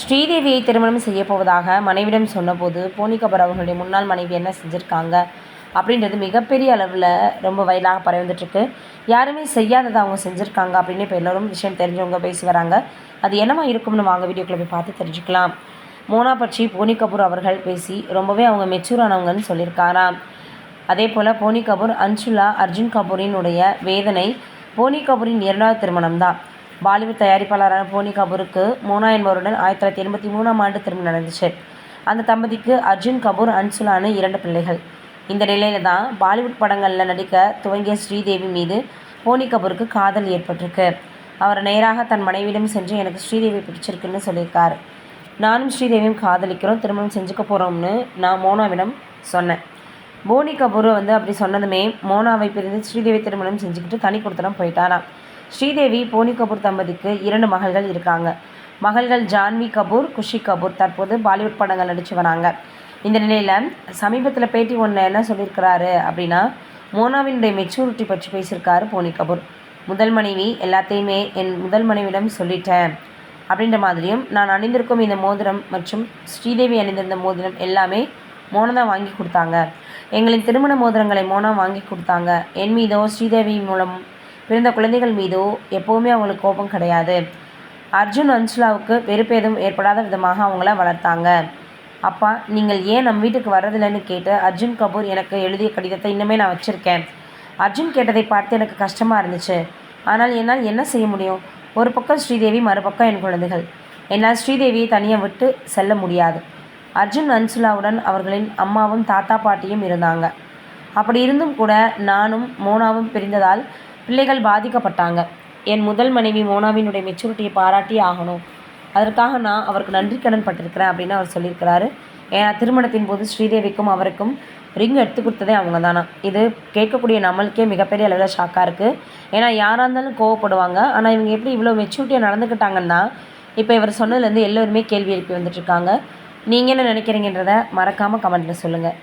ஸ்ரீதேவியை திருமணம் செய்ய போவதாக மனைவிடம் சொன்னபோது போனி கபூர் அவர்களுடைய முன்னாள் மனைவி என்ன செஞ்சுருக்காங்க? அப்படின்றது மிகப்பெரிய அளவில் ரொம்ப வயலாக பரவிந்துட்டுருக்கு யாருமே செய்யாததை அவங்க செஞ்சுருக்காங்க அப்படின்னு இப்போ எல்லோரும் விஷயம் தெரிஞ்சவங்க பேசி வராங்க. அது என்னமா இருக்கும்னு வாங்க வீடியோக்குள்ளே போய் பார்த்து தெரிஞ்சுக்கலாம். மோனா பற்றி போனி கபூர் அவர்கள் பேசி ரொம்பவே அவங்க மெச்சூர் ஆனவங்கன்னு சொல்லியிருக்காராம். அதே போல் போனி கபூர் அன்சுலா அர்ஜுன் கபூரினுடைய வேதனை போனி கபூரின் இரண்டாவது திருமணம் தான் பாலிவுட் தயாரிப்பாளரான போனி கபூருக்கு மோனா என்பவருடன் ஆயிரத்தி தொள்ளாயிரத்தி எண்பத்தி மூணாம் ஆண்டு திருமணம் நடந்துச்சு. அந்த தம்பதிக்கு அர்ஜுன் கபூர் அன்சுலானு இரண்டு பிள்ளைகள். இந்த நிலையில தான் பாலிவுட் படங்களில் நடிக்க துவங்கிய ஸ்ரீதேவி மீது போனி கபூருக்கு காதல் ஏற்பட்டிருக்கு. அவர் நேராக தன் மனைவியிடம் சென்று எனக்கு ஸ்ரீதேவி பிடிச்சிருக்குன்னு சொல்லியிருக்கார். நானும் ஸ்ரீதேவியும் காதலிக்கிறோம் திருமணம் செஞ்சுக்க போகிறோம்னு நான் மோனாவிடம் சொன்னேன். போனி கபூர் வந்து அப்படி சொன்னதுமே மோனாவை பிரிந்து ஸ்ரீதேவி திருமணம் செஞ்சுக்கிட்டு தனி கொடுத்தனம் போயிட்டாராம். ஸ்ரீதேவி போனி கபூர் தம்பதிக்கு இரண்டு மகள்கள் இருக்காங்க. மகள்கள் ஜான்வி கபூர் குஷி கபூர். தற்போது பாலிவுட் படங்கள் நடித்து வராங்க. இந்த நிலையில் சமீபத்தில் பேட்டி ஒன்று என்ன சொல்லியிருக்கிறாரு அப்படின்னா மோனாவினுடைய மெச்சூரிட்டி பற்றி பேசியிருக்காரு போனி கபூர். முதல் மனைவி எல்லாத்தையுமே என் முதல் மனைவிடம் சொல்லிட்டேன் அப்படின்ற மாதிரியும் நான் அணிந்திருக்கும் இந்த மோதிரம் மற்றும் ஸ்ரீதேவி அணிந்திருந்த மோதிரம் எல்லாமே மோனா தான் வாங்கி கொடுத்தாங்க. எங்களின் திருமண மோதிரங்களை மோனா வாங்கி கொடுத்தாங்க. என் மீதோ ஸ்ரீதேவி மூலம் பிறந்த குழந்தைகள் மீதோ எப்போவுமே அவங்களுக்கு கோபம் கிடையாது. அர்ஜுன் அன்சுலாவுக்கு வெறுப்பேதும் ஏற்படாத விதமாக அவங்கள வளர்த்தாங்க. அப்பா நீங்கள் ஏன் நம் வீட்டுக்கு வர்றதில்லைன்னு கேட்டு அர்ஜுன் கபூர் எனக்கு எழுதிய கடிதத்தை இன்னுமே நான் வச்சுருக்கேன். அர்ஜுன் கேட்டதை பார்த்து எனக்கு கஷ்டமாக இருந்துச்சு. ஆனால் என்னால் என்ன செய்ய முடியும்? ஒரு பக்கம் ஸ்ரீதேவி மறுபக்கம் என் குழந்தைகள். என்னால் ஸ்ரீதேவியை தனியாக விட்டு செல்ல முடியாது. அர்ஜுன் அன்சுலாவுடன் அவர்களின் அம்மாவும் தாத்தா பாட்டியும் இருந்தாங்க. அப்படி இருந்தும் கூட நானும் மோனாவும் பிரிந்ததால் பிள்ளைகள் பாதிக்கப்பட்டாங்க. என் முதல் மனைவி மோனாவினுடைய மெச்சூரிட்டியை பாராட்டி ஆகணும். அதற்காக நான் அவருக்கு நன்றி கடன் பட்டிருக்கிறேன் அப்படின்னு அவர் சொல்லியிருக்கிறாரு. ஏன்னா திருமணத்தின் போது ஸ்ரீதேவிக்கும் அவருக்கும் ரிங் எடுத்து கொடுத்ததே அவங்க தானா இது கேட்கக்கூடிய நம்மளுக்கே மிகப்பெரிய அளவில் ஷாக்காக இருக்குது ஏன்னா யாராக இருந்தாலும் கோவப்படுவாங்க. ஆனால் இவங்க எப்படி இவ்வளோ மெச்சூரிட்டியாக நடந்துக்கிட்டாங்கன்னா இப்போ இவர் சொன்னதுலேருந்து எல்லோருமே கேள்வி எழுப்பி வந்துட்டுருக்காங்க நீங்கள் என்ன நினைக்கிறீங்கன்றத மறக்காமல் கமெண்ட்டில் சொல்லுங்கள்